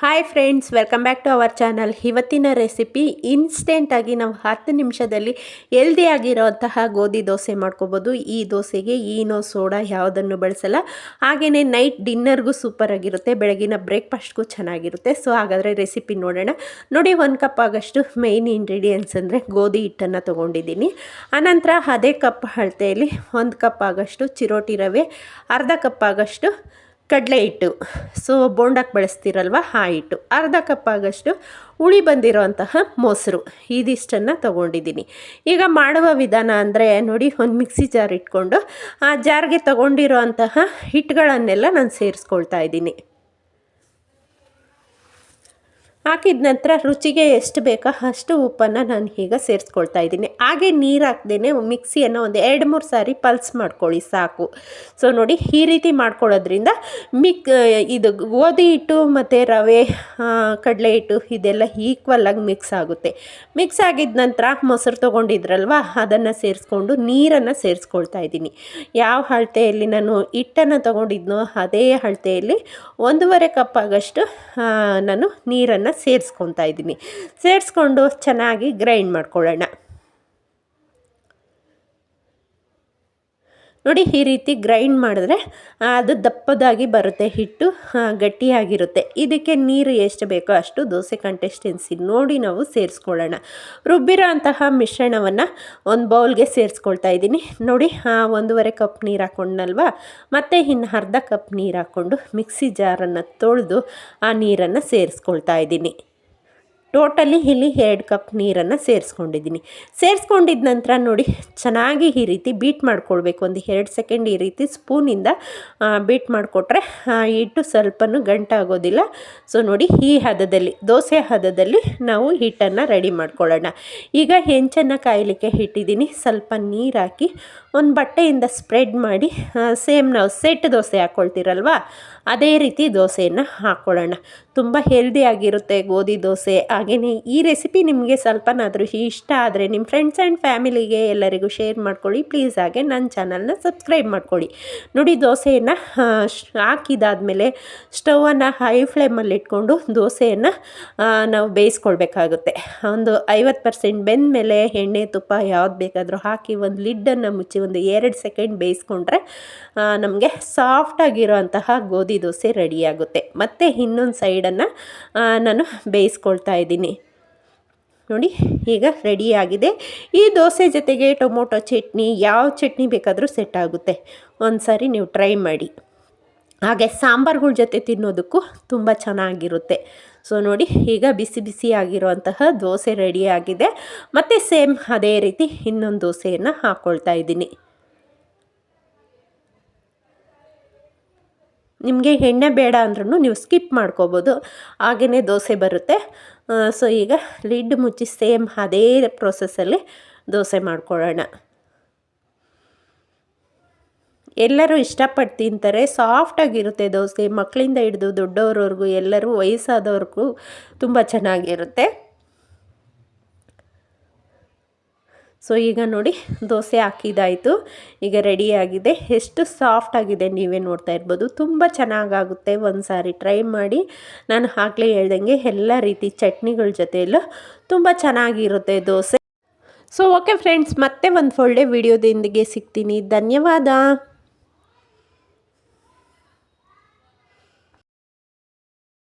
Hi friends welcome back to our channel ಇವತ್ತಿನ recipe ಇನ್ಸ್ಟೆಂಟಾಗಿ ನಾವು ಹತ್ತು ನಿಮಿಷದಲ್ಲಿ ಆಗಿರೋಂತಹ ಗೋಧಿ ದೋಸೆ ಮಾಡ್ಕೋಬೋದು. ಈ ದೋಸೆಗೆ ಈನೋ ಸೋಡಾ ಯಾವುದನ್ನು ಬಳಸಲ್ಲ. ಹಾಗೆಯೇ ನೈಟ್ ಡಿನ್ನರ್ಗೂ ಸೂಪರಾಗಿರುತ್ತೆ ಬೆಳಗಿನ ಬ್ರೇಕ್ಫಾಸ್ಟ್ಗೂ ಚೆನ್ನಾಗಿರುತ್ತೆ. ಸೊ ಹಾಗಾದರೆ ರೆಸಿಪಿ ನೋಡೋಣ. ನೋಡಿ, ಒಂದು ಕಪ್ ಆಗಷ್ಟು ಮೇಯ್ನ್ ಇಂಗ್ರೀಡಿಯೆಂಟ್ಸ್ ಅಂದರೆ ಗೋಧಿ ಹಿಟ್ಟನ್ನು ತೊಗೊಂಡಿದ್ದೀನಿ. ಆನಂತರ ಅದೇ ಕಪ್ ಅಳತೆಯಲ್ಲಿ ಒಂದು ಕಪ್ ಆಗಷ್ಟು ಚಿರೋಟಿ ರವೆ, ಅರ್ಧ ಕಪ್ ಆಗಷ್ಟು ಕಡಲೆ ಹಿಟ್ಟು. ಸೊ ಬೋಂಡಕ್ಕೆ ಬಳಸ್ತೀರಲ್ವ? ಆ ಹಿಟ್ಟು. ಅರ್ಧ ಕಪ್ ಆಗಷ್ಟು ಉಳಿ ಬಂದಿರೋಂತಹ ಮೊಸರು. ಇದಿಷ್ಟನ್ನು ತಗೊಂಡಿದ್ದೀನಿ. ಈಗ ಮಾಡುವ ವಿಧಾನ ಅಂದರೆ ನೋಡಿ, ಒಂದು ಮಿಕ್ಸಿ ಜಾರ್ ಇಟ್ಕೊಂಡು ಆ ಜಾರ್ಗೆ ತೊಗೊಂಡಿರೋ ಅಂತಹ ಹಿಟ್ಟುಗಳನ್ನೆಲ್ಲ ನಾನು ಸೇರಿಸ್ಕೊಳ್ತಾ ಇದ್ದೀನಿ. ಹಾಕಿದ ನಂತರ ರುಚಿಗೆ ಎಷ್ಟು ಬೇಕೋ ಅಷ್ಟು ಉಪ್ಪನ್ನು ನಾನು ಈಗ ಸೇರಿಸ್ಕೊಳ್ತಾ ಇದ್ದೀನಿ. ಹಾಗೆ ನೀರು ಹಾಕ್ದೇ ಮಿಕ್ಸಿಯನ್ನು ಒಂದು ಎರಡು ಮೂರು ಸಾರಿ ಪಲ್ಸ್ ಮಾಡ್ಕೊಳ್ಳಿ ಸಾಕು. ಸೊ ನೋಡಿ ಈ ರೀತಿ ಮಾಡ್ಕೊಳ್ಳೋದ್ರಿಂದ ಮಿಕ್ ಇದು ಗೋಧಿ ಹಿಟ್ಟು ಮತ್ತು ರವೆ ಕಡಲೆ ಹಿಟ್ಟು ಇದೆಲ್ಲ ಈಕ್ವಲ್ಲಾಗಿ ಮಿಕ್ಸ್ ಆಗುತ್ತೆ. ಮಿಕ್ಸ್ ಆಗಿದ ನಂತರ ಮೊಸರು ತೊಗೊಂಡಿದ್ರಲ್ವ, ಅದನ್ನು ಸೇರಿಸ್ಕೊಂಡು ನೀರನ್ನು ಸೇರಿಸ್ಕೊಳ್ತಾ ಇದ್ದೀನಿ. ಯಾವ ಅಳತೆಯಲ್ಲಿ ನಾನು ಹಿಟ್ಟನ್ನು ತೊಗೊಂಡಿದ್ನೋ ಅದೇ ಅಳತೆಯಲ್ಲಿ ಒಂದೂವರೆ ಕಪ್ ಆಗಷ್ಟು ನಾನು ನೀರನ್ನು ಸೇರಿಸ್ಕೊತಾ ಇದ್ದೀನಿ. ಸೇರಿಸ್ಕೊಂಡು ಚೆನ್ನಾಗಿ ಗ್ರೈಂಡ್ ಮಾಡ್ಕೊಳ್ಳೋಣ. ನೋಡಿ ಈ ರೀತಿ ಗ್ರೈಂಡ್ ಮಾಡಿದ್ರೆ ಅದು ದಪ್ಪದಾಗಿ ಬರುತ್ತೆ, ಹಿಟ್ಟು ಗಟ್ಟಿಯಾಗಿರುತ್ತೆ. ಇದಕ್ಕೆ ನೀರು ಎಷ್ಟು ಬೇಕೋ ಅಷ್ಟು ದೋಸೆ ಕಂಟೆಸ್ಟೆನ್ಸಿ ನೋಡಿ ನಾವು ಸೇರಿಸ್ಕೊಳ್ಳೋಣ. ರುಬ್ಬಿರೋ ಅಂತಹ ಮಿಶ್ರಣವನ್ನು ಒಂದು ಬೌಲ್ಗೆ ಸೇರಿಸ್ಕೊಳ್ತಾ ಇದ್ದೀನಿ. ನೋಡಿ ಒಂದೂವರೆ ಕಪ್ ನೀರು ಹಾಕ್ಕೊಂಡಲ್ವಾ ಮತ್ತು ಇನ್ನು ಅರ್ಧ ಕಪ್ ನೀರು ಹಾಕ್ಕೊಂಡು ಮಿಕ್ಸಿ ಜಾರನ್ನು ತೊಳೆದು ಆ ನೀರನ್ನು ಸೇರಿಸ್ಕೊಳ್ತಾ ಇದ್ದೀನಿ. ಟೋಟಲಿ ಇಲ್ಲಿ ಎರಡು ಕಪ್ ನೀರನ್ನು ಸೇರಿಸ್ಕೊಂಡಿದ್ದೀನಿ. ಸೇರಿಸ್ಕೊಂಡಿದ್ದ ನಂತರ ನೋಡಿ, ಚೆನ್ನಾಗಿ ಈ ರೀತಿ ಬೀಟ್ ಮಾಡ್ಕೊಳ್ಬೇಕು. ಒಂದು ಎರಡು ಸೆಕೆಂಡ್ ಈ ರೀತಿ ಸ್ಪೂನಿಂದ ಬೀಟ್ ಮಾಡಿಕೊಟ್ರೆ ಹಿಟ್ಟು ಸ್ವಲ್ಪನೂ ಗಂಟಾಗೋದಿಲ್ಲ ಸೊ ನೋಡಿ, ಈ ಹದದಲ್ಲಿ, ದೋಸೆ ಹದದಲ್ಲಿ ನಾವು ಹಿಟ್ಟನ್ನು ರೆಡಿ ಮಾಡ್ಕೊಳ್ಳೋಣ. ಈಗ ಹೆಂಚನ್ನು ಕಾಯಲಿಕ್ಕೆ ಇಟ್ಟಿದ್ದೀನಿ. ಸ್ವಲ್ಪ ನೀರು ಹಾಕಿ ಒಂದು ಬಟ್ಟೆಯಿಂದ ಸ್ಪ್ರೆಡ್ ಮಾಡಿ ಸೇಮ್ ನಾವು ಸೆಟ್ ದೋಸೆ ಹಾಕ್ಕೊಳ್ತೀರಲ್ವ ಅದೇ ರೀತಿ ದೋಸೆಯನ್ನು ಹಾಕ್ಕೊಳ್ಳೋಣ ತುಂಬ ಹೆಲ್ದಿಯಾಗಿರುತ್ತೆ ಗೋಧಿ ದೋಸೆ ಹಾಗೆಯೇ ಈ ರೆಸಿಪಿ ನಿಮಗೆ ಸ್ವಲ್ಪನಾದರೂ ಇಷ್ಟ ಆದರೆ ನಿಮ್ಮ ಫ್ರೆಂಡ್ಸ್ ಆ್ಯಂಡ್ ಫ್ಯಾಮಿಲಿಗೆ ಎಲ್ಲರಿಗೂ ಶೇರ್ ಮಾಡ್ಕೊಳ್ಳಿ. ಪ್ಲೀಸ್ ಹಾಗೆ ನನ್ನ ಚಾನಲ್ನ ಸಬ್ಸ್ಕ್ರೈಬ್ ಮಾಡ್ಕೊಳ್ಳಿ. ನೋಡಿ ದೋಸೆಯನ್ನು ಹಾಕಿದಾದಮೇಲೆ ಸ್ಟವನ್ನು ಹೈ ಫ್ಲೇಮಲ್ಲಿ ಇಟ್ಕೊಂಡು ದೋಸೆಯನ್ನು ನಾವು ಬೇಯಿಸ್ಕೊಳ್ಬೇಕಾಗುತ್ತೆ. ಒಂದು ಐವತ್ತು ಪರ್ಸೆಂಟ್ ಬೆಂದ ಮೇಲೆ ಎಣ್ಣೆ, ತುಪ್ಪ ಯಾವ್ದು ಬೇಕಾದರೂ ಹಾಕಿ ಒಂದು ಲಿಡ್ಡನ್ನು ಮುಚ್ಚಿ ಒಂದು ಎರಡು ಸೆಕೆಂಡ್ ಬೇಯಿಸ್ಕೊಂಡ್ರೆ ನಮಗೆ ಸಾಫ್ಟಾಗಿರೋ ಅಂತಹ ಗೋಧಿ ದೋಸೆ ರೆಡಿಯಾಗುತ್ತೆ ಮತ್ತು ಇನ್ನೊಂದು ಸೈಡನ್ನು ನಾನು ಬೇಯಿಸ್ಕೊಳ್ತಾ ಇದ್ದೀನಿ. ನೋಡಿ, ಈಗ ರೆಡಿಯಾಗಿದೆ ಈ ದೋಸೆ ಜೊತೆಗೆ ಟೊಮೊಟೊ ಚಟ್ನಿ, ಯಾವ ಚಟ್ನಿ ಬೇಕಾದರೂ ಸೆಟ್ ಆಗುತ್ತೆ. ಒಂದು ಸಾರಿ ನೀವು ಟ್ರೈ ಮಾಡಿ. ಹಾಗೆ ಸಾಂಬಾರ್ಗಳ ಜೊತೆ ತಿನ್ನೋದಕ್ಕೂ ತುಂಬ ಚೆನ್ನಾಗಿರುತ್ತೆ. ಸೊ ನೋಡಿ, ಈಗ ಬಿಸಿ ಬಿಸಿ ಆಗಿರುವಂತಹ ದೋಸೆ ರೆಡಿಯಾಗಿದೆ ಮತ್ತು ಸೇಮ್ ಅದೇ ರೀತಿ ಇನ್ನೊಂದು ದೋಸೆಯನ್ನು ಹಾಕ್ಕೊಳ್ತಾ ಇದ್ದೀನಿ. ನಿಮಗೆ ಎಣ್ಣೆ ಬೇಡ ಅಂದ್ರೂ ನೀವು ಸ್ಕಿಪ್ ಮಾಡ್ಕೋಬೋದು. ಹಾಗೆಯೇ ದೋಸೆ ಬರುತ್ತೆ. ಸೊ ಈಗ ಲಿಡ್ ಮುಚ್ಚಿ ಸೇಮ್ ಅದೇ ಪ್ರೊಸೆಸ್ಸಲ್ಲಿ ದೋಸೆ ಮಾಡ್ಕೊಳ್ಳೋಣ. ಎಲ್ಲರೂ ಇಷ್ಟಪಟ್ಟು ತಿಂತಾರೆ. ಸಾಫ್ಟಾಗಿರುತ್ತೆ ದೋಸೆ. ಮಕ್ಕಳಿಂದ ಹಿಡಿದು ದೊಡ್ಡವ್ರವ್ರಿಗೂ ಎಲ್ಲರೂ ವಯಸ್ಸಾದವ್ರಿಗೂ ತುಂಬ ಚೆನ್ನಾಗಿರುತ್ತೆ. ಸೊ ಈಗ ನೋಡಿ, ದೋಸೆ ಹಾಕಿದಾಯಿತು ಈಗ ರೆಡಿಯಾಗಿದೆ ಎಷ್ಟು ಸಾಫ್ಟಾಗಿದೆ ನೀವೇ ನೋಡ್ತಾ ಇರ್ಬೋದು. ತುಂಬ ಚೆನ್ನಾಗಾಗುತ್ತೆ. ಒಂದು ಸಾರಿ ಟ್ರೈ ಮಾಡಿ. ನಾನು ಆಗಲೇ ಹೇಳ್ದಂಗೆ ಎಲ್ಲ ರೀತಿ ಚಟ್ನಿಗಳ ಜೊತೆಯಲ್ಲೂ ತುಂಬ ಚೆನ್ನಾಗಿರುತ್ತೆ ದೋಸೆ. ಸೊ ಓಕೆ ಫ್ರೆಂಡ್ಸ್ ಮತ್ತೆ ಒಂದು ಒಳ್ಳೆ ವಿಡಿಯೋದೊಂದಿಗೆ ಸಿಗ್ತೀನಿ. ಧನ್ಯವಾದ.